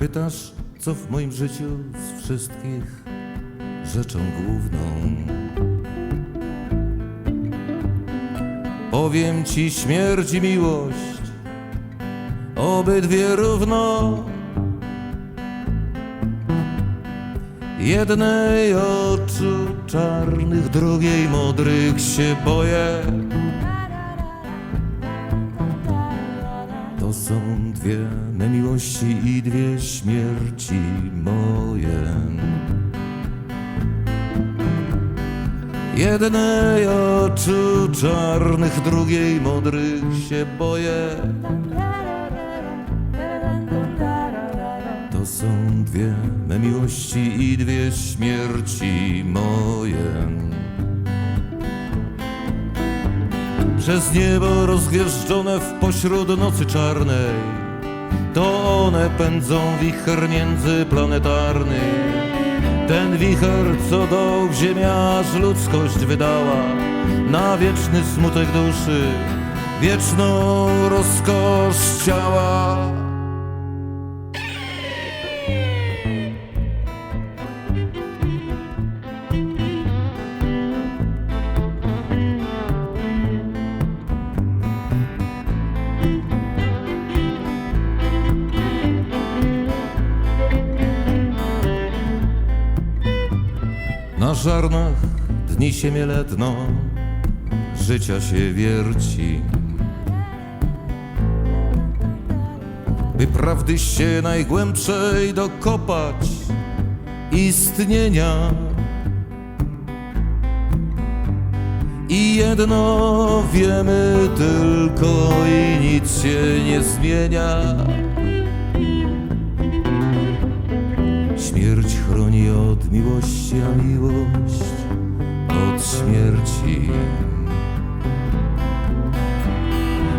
Pytasz, co w moim życiu z wszystkich rzeczą główną? Powiem ci śmierć i miłość, obydwie równo. Jednej oczu czarnych, drugiej modrych się boję. To są dwie me miłości i dwie śmierci moje. Jednej oczu czarnych, drugiej modrych się boję. To są dwie me miłości i dwie śmierci moje. Przez niebo rozgwieżdżone w pośród nocy czarnej To one pędzą wicher międzyplanetarny Ten wicher, co do ziemia aż ludzkość wydała Na wieczny smutek duszy Wieczną rozkosz ciała Na żarnach dni się miele dno, życia się wierci. By prawdy się najgłębszej dokopać istnienia. I jedno wiemy tylko i nic się nie zmienia. Chroni od miłości, a miłość od śmierci.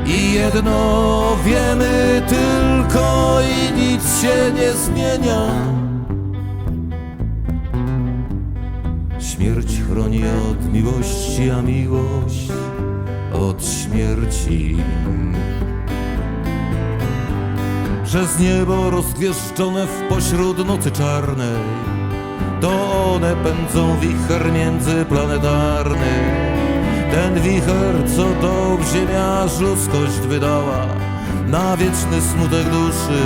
I jedno wiemy tylko i nic się nie zmienia. Śmierć chroni od miłości, a miłość od śmierci. Przez niebo rozgwieszczone w pośród nocy czarnej To one pędzą wicher międzyplanetarny Ten wicher, co do ziemia aż ludzkość wydała Na wieczny smutek duszy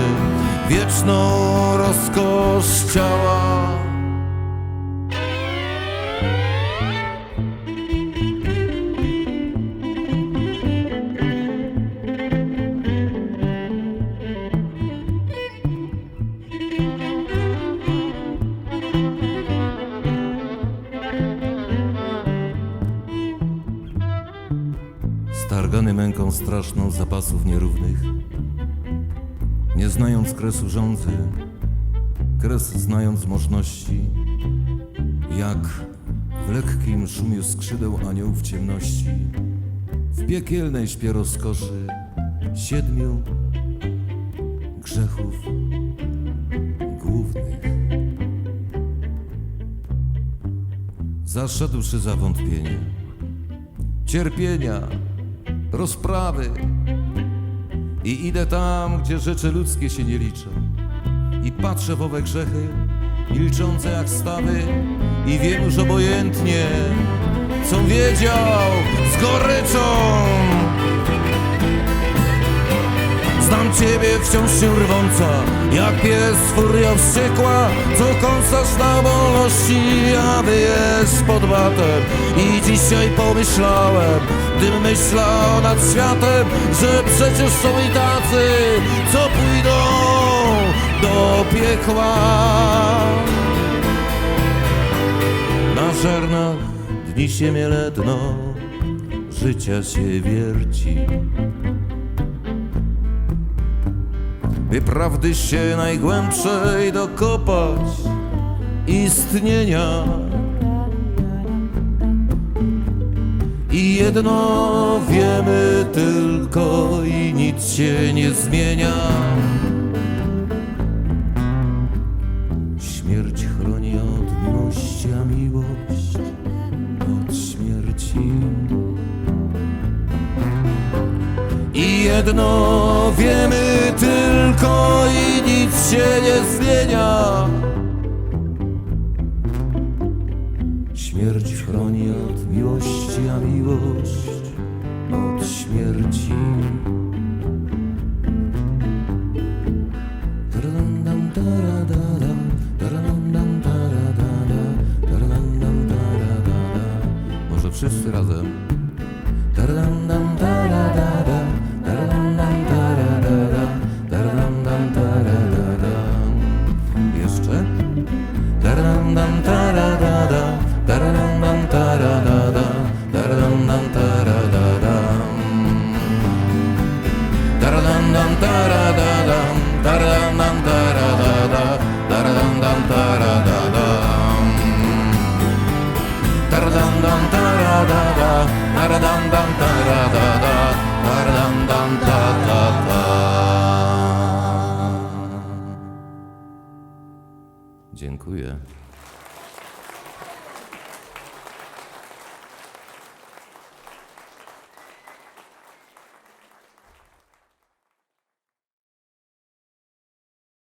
Wieczną rozkosz ciała Męką straszną zapasów nierównych. Nie znając kresu rządzy Kres znając możności Jak w lekkim szumie skrzydeł anioł w ciemności W piekielnej śpie rozkoszy Siedmiu grzechów głównych. Zaszedłszy zawątpienie cierpienia, rozprawy. I idę tam, gdzie rzeczy ludzkie się nie liczą. I patrzę w owe grzechy, milczące jak stawy, i wiem już obojętnie, co wiedział z goryczą. Ciebie wciąż się rwąca, jak pies furia wściekła, co kąsasz na wolności, a wyjesz pod batem. I dzisiaj pomyślałem, gdym myślał nad światem, że przecież są i tacy, co pójdą do piekła. Na żarnach dni się miele życia się wierci. By prawdy się najgłębszej dokopać istnienia. I jedno wiemy tylko i nic się nie zmienia. Jedno wiemy tylko i nic się nie zmienia. Śmierć chroni od miłości, a miłość od śmierci. Dziękuję.